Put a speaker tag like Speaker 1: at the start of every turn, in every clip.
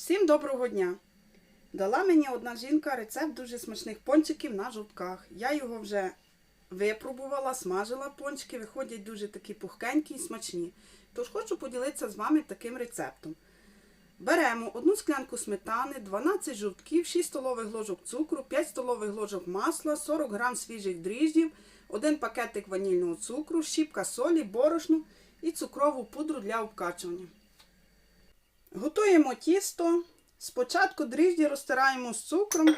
Speaker 1: Всім доброго дня! Дала мені одна жінка рецепт дуже смачних пончиків на жовтках. Я його вже випробувала, смажила пончики, виходять дуже такі пухкенькі і смачні. Тож хочу поділитися з вами таким рецептом. Беремо одну склянку сметани, 12 жовтків, 6 столових ложок цукру, 5 столових ложок масла, 40 грам свіжих дріждів, 1 пакетик ванільного цукру, щіпка солі, борошну і цукрову пудру для обкачування. Готуємо тісто. Спочатку дріжджі розтираємо з цукром.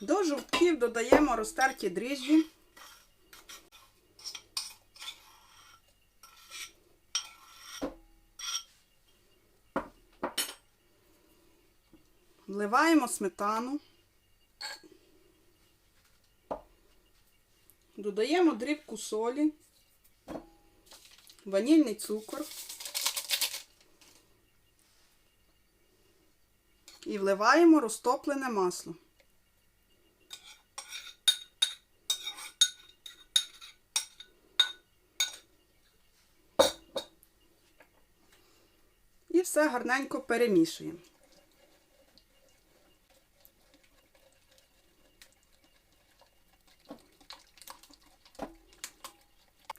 Speaker 1: До жовтків додаємо розтерті дріжджі. Вливаємо сметану. Додаємо дрібку солі, ванільний цукор і вливаємо розтоплене масло. І все гарненько перемішуємо.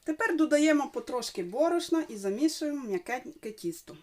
Speaker 1: Тепер додаємо потрошки борошна і замішуємо м'яке тісто.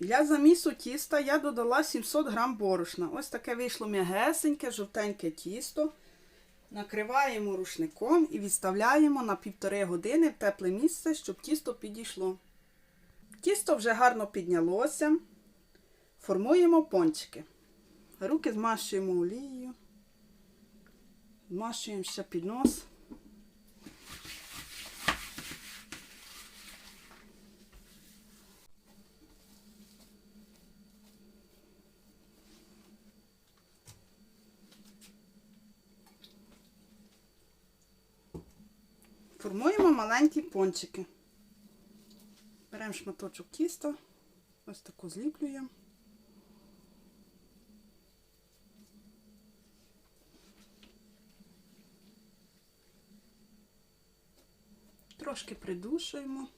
Speaker 1: Для замісу тіста я додала 700 грам борошна. Ось таке вийшло м'ягесеньке, жовтеньке тісто. Накриваємо рушником і відставляємо на півтори години в тепле місце, щоб тісто підійшло. Тісто вже гарно піднялося. Формуємо пончики. Руки змащуємо олією. Змащуємо ще під нос. Формуємо маленькі пончики. Беремо шматочок тіста, ось таку зліплюємо. Трошки придушуємо.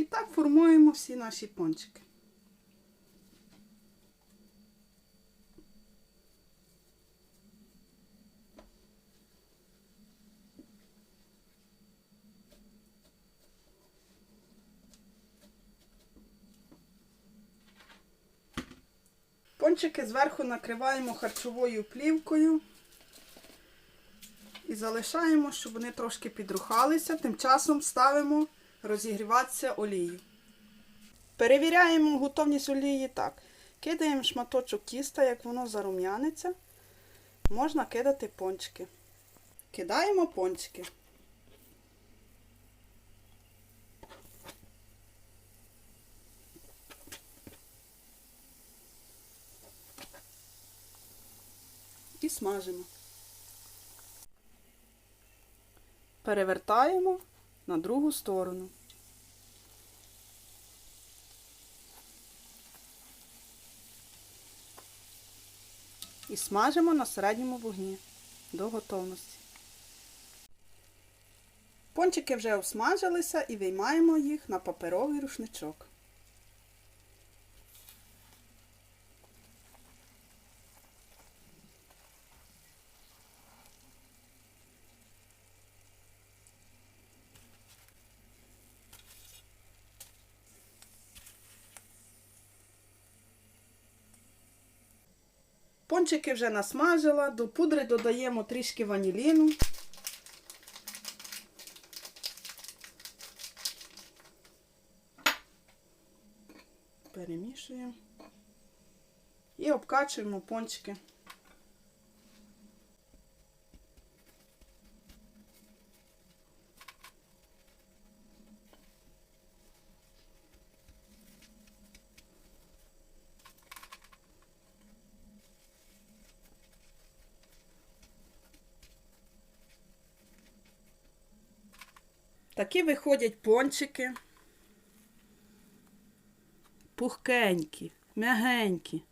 Speaker 1: І так формуємо всі наші пончики. Пончики зверху накриваємо харчовою плівкою і залишаємо, щоб вони трошки підрухалися. Тим часом ставимо розігріватися олію. Перевіряємо готовність олії так. Кидаємо шматочок тіста, як воно зарум'яниться. Можна кидати пончики. Кидаємо пончики. І смажимо. Перевертаємо на другу сторону. І смажимо на середньому вогні до готовності. Пончики вже обсмажилися і виймаємо їх на паперовий рушничок. Пончики вже насмажила, до пудри додаємо трішки ваніліну. Перемішуємо і обкачуємо пончики. Такі виходять пончики. Пухкенькі, м'ягенькі.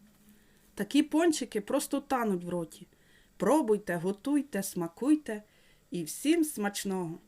Speaker 1: Такі пончики просто тануть в роті. Пробуйте, готуйте, смакуйте і всім смачного!